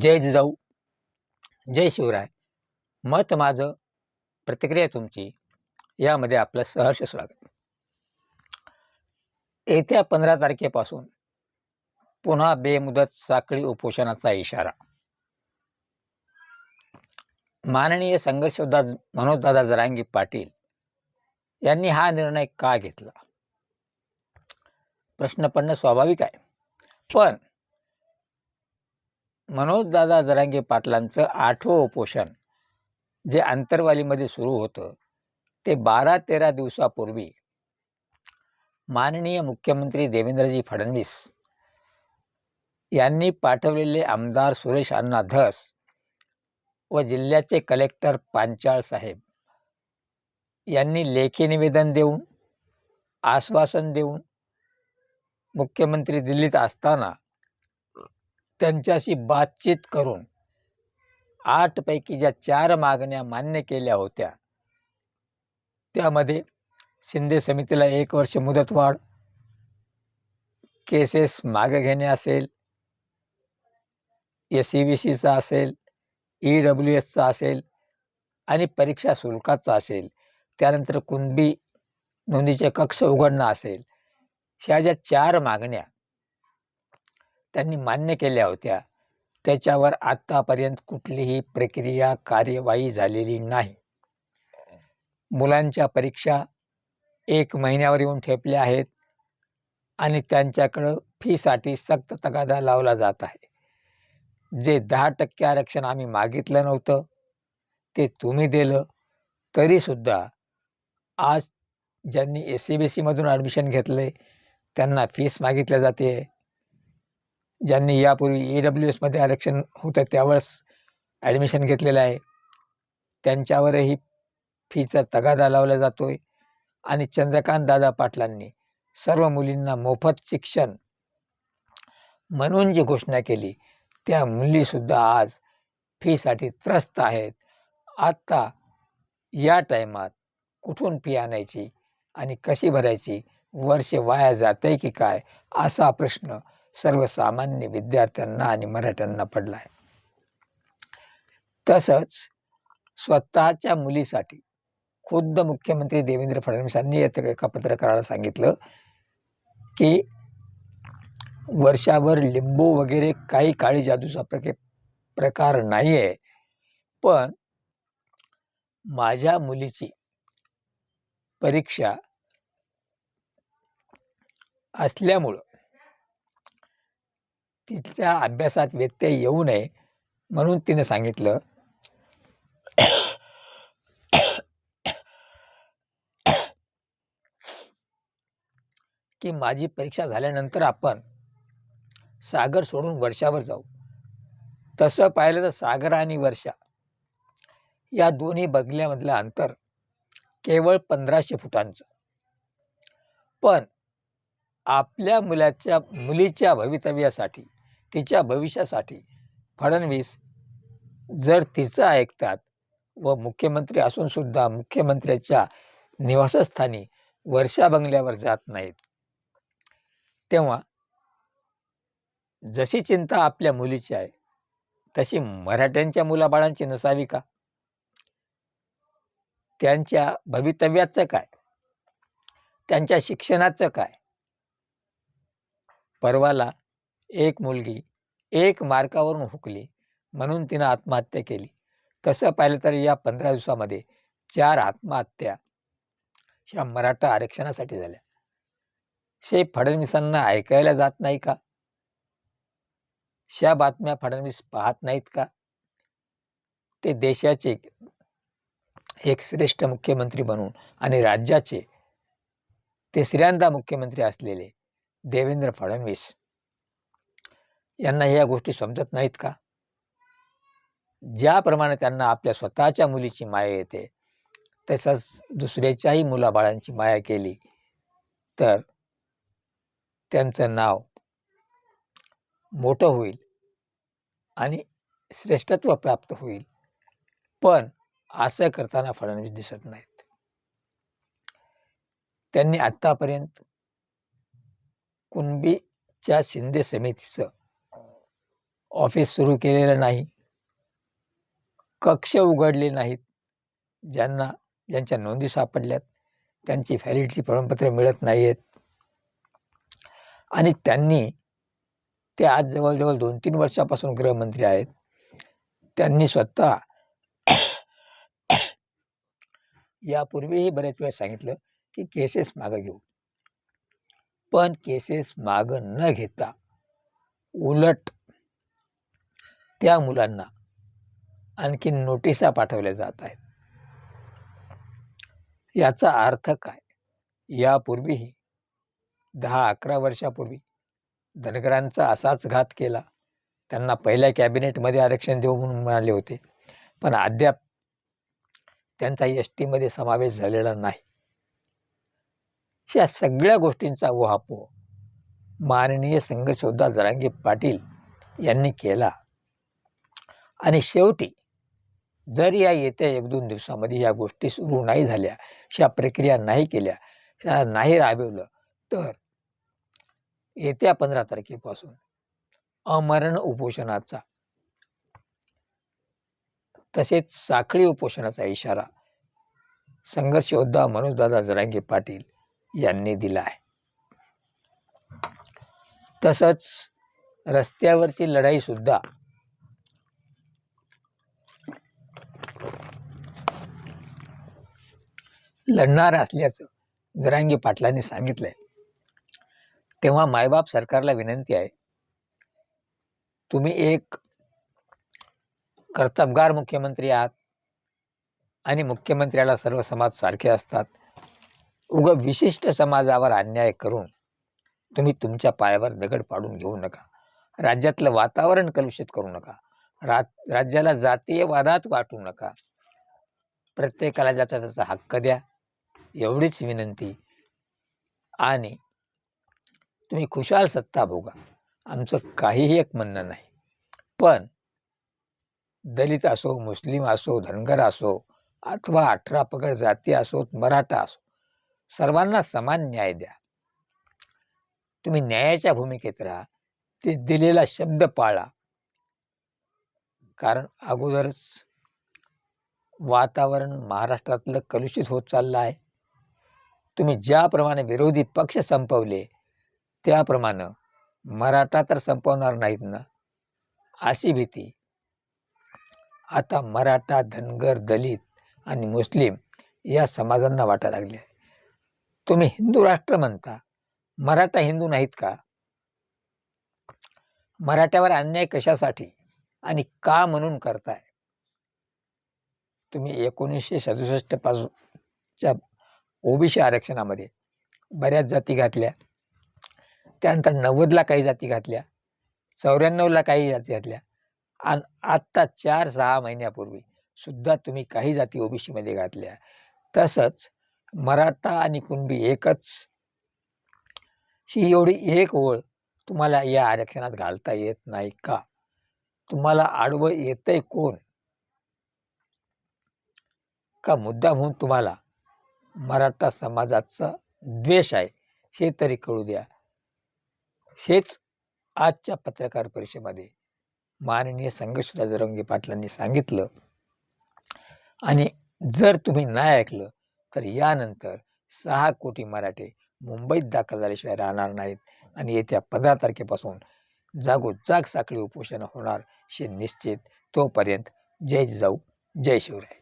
जय जिजाऊ जय शिवराय. मत माझं प्रतिक्रिया तुमची यामध्ये आपलं सहर्ष स्वागत. येत्या पंधरा तारखेपासून पुन्हा बेमुदत साखळी उपोषणाचा इशारा. माननीय संघर्षदा मनोजदादा जरांगी पाटील यांनी हा निर्णय का घेतला? प्रश्न पडणं स्वाभाविक आहे. पण मनोजदादा जरांगे पाटलांचं आठवं उपोषण जे आंतरवालीमध्ये सुरू होतं ते बारा तेरा दिवसापूर्वी माननीय मुख्यमंत्री देवेंद्रजी फडणवीस यांनी पाठवलेले आमदार सुरेश अण्णा धस व जिल्ह्याचे कलेक्टर पांचाळ साहेब यांनी लेखी निवेदन देऊन आश्वासन देऊन मुख्यमंत्री दिल्लीत असताना त्यांच्याशी बातचीत करून आठपैकी ज्या चार मागण्या मान्य केल्या होत्या त्यामध्ये शिंदे समितीला एक वर्ष मुदतवाढ केसेस मागे घेणे असेल एस सी बी सीचा असेल ई डब्ल्यू एसचा असेल आणि परीक्षा शुल्काचा असेल. त्यानंतर कुणबी नोंदीचे कक्ष उघडणं असेल. ह्या ज्या चार मागण्या त्यांनी मान्य केल्या होत्या. त्याच्यावर आत्तापर्यंत कुठलीही प्रक्रिया कार्यवाही झालेली नाही. मुलांच्या परीक्षा एक महिन्यावर येऊन ठेपल्या आहेत आणि त्यांच्याकडं फीसाठी सक्त तगादा लावला जात आहे. जे दहा टक्के आरक्षण आम्ही मागितलं नव्हतं ते तुम्ही दिलं तरीसुद्धा आज ज्यांनी एस सी बी सीमधून ॲडमिशन घेतलं आहे त्यांना फीस मागितल्या जाते. ज्यांनी यापूर्वी ए डब्ल्यू एसमध्ये आरक्षण होतं त्यावेळेस ॲडमिशन घेतलेलं आहे. त्यांच्यावरही फीचा तगादा लावला जातो आहे आणि चंद्रकांत दादा पाटलांनी सर्व मुलींना मोफत शिक्षण म्हणून जी घोषणा केली त्या मुलीसुद्धा आज फीसाठी त्रस्त आहेत. आत्ता या टायमात कुठून फी आणायची आणि कशी भरायची? वर्ष वाया जाते की काय? असा प्रश्न सर्वसामान्य विद्यार्थ्यांना आणि मराठ्यांना पडला आहे तसंच स्वतःच्या मुलीसाठी खुद्द मुख्यमंत्री देवेंद्र फडणवीसांनी येत्या एका पत्रकाराला सांगितलं की वर्षाभर लिंबू वगैरे काही काळी जादूचा प्रके प्रकार नाही आहे पण माझ्या मुलीची परीक्षा असल्यामुळं तिच्या अभ्यासात व्यत्यय येऊ नये म्हणून तिने सांगितलं. की माझी परीक्षा झाल्यानंतर आपण सागर सोडून वर्षावर जाऊ. तसं पाहिलं तर सागर आणि वर्षा या दोन्ही बगल्यामधलं अंतर केवळ पंधराशे फुटांचं. पण आपल्या मुलाच्या मुलीच्या भवितव्यासाठी तिच्या भविष्यासाठी फडणवीस जर तिचं ऐकतात व मुख्यमंत्री असून सुद्धा मुख्यमंत्र्याच्या निवासस्थानी वर्षा बंगल्यावर जात नाहीत तेव्हा जशी चिंता आपल्या मुलीची आहे तशी मराठ्यांच्या मुलाबाळांची नसावी का? त्यांच्या भवितव्याचं काय? त्यांच्या शिक्षणाचं काय? परवाला एक मुलगी एक मार्कावरून हुकली म्हणून तिनं आत्महत्या केली. तसं पाहिलं तर या पंधरा दिवसामध्ये चार आत्महत्या ह्या मराठा आरक्षणासाठी झाल्या. शे फडणवीसांना ऐकायला जात नाही का? श्या बातम्या फडणवीस पाहत नाहीत का? ते देशाचे एक श्रेष्ठ मुख्यमंत्री बनून आणि राज्याचे तिसऱ्यांदा मुख्यमंत्री असलेले देवेंद्र फडणवीस यांना या गोष्टी समजत नाहीत का? ज्याप्रमाणे त्यांना आपल्या स्वतःच्या मुलीची माया येते तसंच दुसऱ्याच्याही मुलाबाळांची माया केली तर त्यांचं नाव मोठं होईल आणि श्रेष्ठत्व प्राप्त होईल. पण असं करताना फडणवीस दिसत नाहीत. त्यांनी आत्तापर्यंत कुणबीच्या शिंदे समितीचं ऑफिस सुरू केलेलं नाही. कक्ष उघडले नाहीत. ज्यांना ज्यांच्या नोंदी सापडल्यात त्यांची व्हॅलिडिटी प्रमाणपत्र मिळत नाही आहेत आणि त्यांनी ते आज जवळजवळ दोन तीन वर्षापासून गृहमंत्री आहेत. त्यांनी स्वतः यापूर्वीही बऱ्याच वेळा सांगितलं की केसेस मागं घेऊ. पण केसेस मागं न घेता उलट त्या मुलांना आणखी नोटिसा पाठवल्या जात आहेत. याचा अर्थ काय? यापूर्वीही दहा अकरा वर्षापूर्वी धनगरांचा असाच घात केला. त्यांना पहिल्या कॅबिनेटमध्ये आरक्षण देऊ म्हणून म्हणाले होते. पण अद्याप त्यांचा एस टीमध्ये समावेश झालेला नाही. या सगळ्या गोष्टींचा उहापोह माननीय संघशोधा जरांगे पाटील यांनी केला. आणि शेवटी जर या येत्या एक दोन दिवसामध्ये या गोष्टी सुरू नाही झाल्या अशा प्रक्रिया नाही केल्या नाही राबवलं तर येत्या पंधरा तारखेपासून अमरण उपोषणाचा तसेच साखळी उपोषणाचा इशारा संघर्ष योद्धा मनोजदादा जरांगे पाटील यांनी दिला आहे. तसंच रस्त्यावरची लढाईसुद्धा लढणार असल्याचं जरांगी पाटलांनी सांगितलंय. तेव्हा मायबाप सरकारला विनंती आहे तुम्ही एक कर्तबगार मुख्यमंत्री आहात आणि मुख्यमंत्र्याला सर्व समाज सारखे असतात. उग विशिष्ट समाजावर अन्याय करून तुम्ही तुमच्या पायावर दगड पाडून घेऊ नका. राज्यातलं वातावरण कलुषित करू नका. रा राज्याला जातीय वादात वाटू नका. प्रत्येकाला ज्याचा त्याचा हक्क द्या. एवढीच विनंती. आणि तुम्ही खुशाल सत्ता भोगा. आमचं काहीही एक म्हणणं नाही. पण दलित असो मुस्लिम असो धनगर असो अथवा अठरा पगड जाती असोत मराठा असो सर्वांना समान न्याय द्या. तुम्ही न्यायाच्या भूमिकेत राहा. ते दिलेला शब्द पाळा. कारण अगोदरच वातावरण महाराष्ट्रातलं कलुषित होत चाललं आहे. तुम्ही ज्याप्रमाणे विरोधी पक्ष संपवले त्याप्रमाणे मराठा तर संपवणार नाहीत ना? अशी भीती. आता मराठा धनगर दलित आणि मुस्लिम या समाजांना वाटा लागले. आहे तुम्ही हिंदू राष्ट्र म्हणता. मराठा हिंदू नाहीत का? मराठ्यावर अन्याय कशासाठी आणि का म्हणून करताय? तुम्ही एकोणीसशे सदुसष्ट पासूनच्या ओबीसी आरक्षणामध्ये बऱ्याच जाती घातल्या. त्यानंतर नव्वदला काही जाती घातल्या. चौऱ्याण्णवला काही जाती घातल्या. आणि आत्ता चार सहा महिन्यापूर्वी सुद्धा तुम्ही काही जाती ओबीसीमध्ये घातल्या. तसंच मराठा आणि कुणबी एकच. ही एवढी एक ओळ तुम्हाला या आरक्षणात घालता येत नाही का? तुम्हाला आडवं येतंय कोण? का मुद्दा म्हणून तुम्हाला मराठा समाजाचा द्वेष आहे हे तरी कळू द्या. हेच आजच्या पत्रकार परिषदेमध्ये माननीय संघर्षला जरंगे पाटलांनी सांगितलं. आणि जर तुम्ही नाही ऐकलं तर यानंतर सहा कोटी मराठे मुंबईत दाखल झाल्याशिवाय राहणार नाहीत आणि येत्या पंधरा तारखेपासून जागोजाग साखळी उपोषण होणार हे निश्चित तोपर्यंत जय जाऊ जय शिवराय.